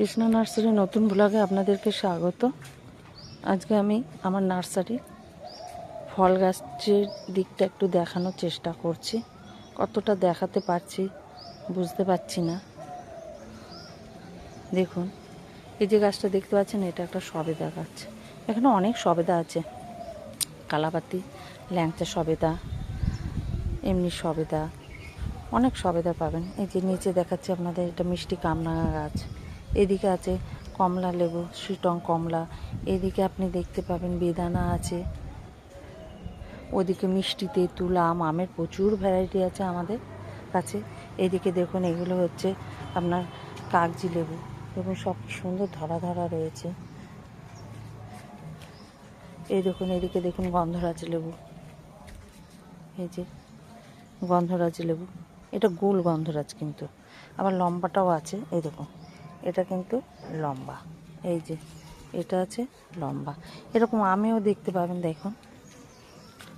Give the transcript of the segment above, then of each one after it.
Krishna nursery নতুন ব্লগে আপনাদেরকে স্বাগত। আজকে আমি আমার নার্সারি ফল গাছের দিকটা একটু দেখানোর চেষ্টা করছি। কতটা দেখাতে পারছি বুঝতে পারছি না। দেখুন, এই যে গাছটা দেখতে পাচ্ছেন, এটা একটা সবেদা গাছ। এখানে অনেক সবেদা আছে। কালাপাতি, ল্যাংচা সবেদা, এমনি সবেদা, অনেক সবেদা পাবেন। এই যে নিচে দেখাচ্ছি আপনাদের, এটা মিষ্টি কামরাঙা গাছ। এদিকে আছে কমলা লেবু সুটং কমলা। এদিকে আপনি দেখতে পাবেন বেদানা আছে। ওদিকে মিষ্টি তেঁতুল, আম, আমের প্রচুর ভ্যারাইটি আছে আমাদের কাছে। এদিকে দেখুন, এগুলো হচ্ছে আপনার কাগজি লেবু। এবং সব সুন্দর ধরা ধরা রয়েছে। এই দেখুন, এদিকে দেখুন গন্ধরাজ লেবু। এই যে গন্ধরাজ লেবু। এটা গোল গন্ধরাজ কিন্তু। আবার লম্বাটাও আছে, এই দেখুন। এটা কিন্তু লম্বা। এই যে, এটা আছে লম্বা। এরকম আমিও দেখতে পাবেন, দেখুন।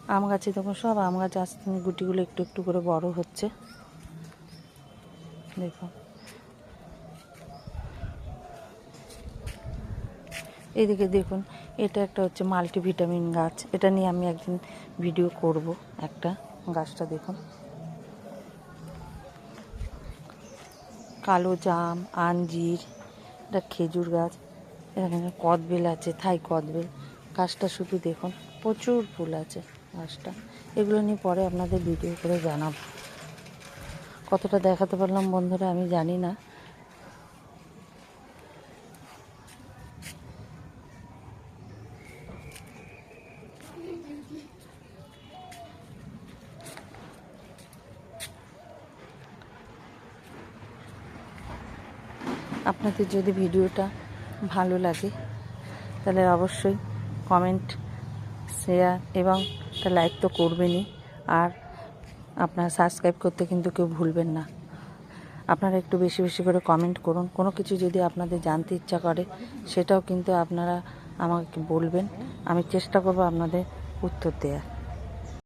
আম গাছে দেখুন, সব আম গাছ আস্তে গুটিগুলো একটু একটু করে বড় হচ্ছে। দেখুন। এদিকে দেখুন, এটা একটা হচ্ছে মাল্টিভিটামিন গাছ। এটা নিয়ে আমি একদিন ভিডিও করব, একটা গাছটা দেখুন। কালো জাম, আঞ্জির, এটা খেজুর গাছ, এখানে কদবেল আছে, থাই কদবেল। গাছটা শুধু দেখুন, প্রচুর ফুল আছে গাছটা। এগুলো নিয়ে পরে আপনাদের ভিডিও করে জানাব। কতটা দেখাতে পারলাম বন্ধুরা আমি জানি না। আপনাদের যদি ভিডিওটা ভালো লাগে, তাহলে অবশ্যই কমেন্ট শেয়ার এবং একটা লাইক তো করবেনই। আর আপনারা সাবস্ক্রাইব করতে কিন্তু কেউ ভুলবেন না। আপনারা একটু বেশি বেশি করে কমেন্ট করুন। কোনো কিছু যদি আপনাদের জানতে ইচ্ছা করে, সেটাও কিন্তু আপনারা আমাকে বলবেন। আমি চেষ্টা করব আপনাদের উত্তর দেওয়ার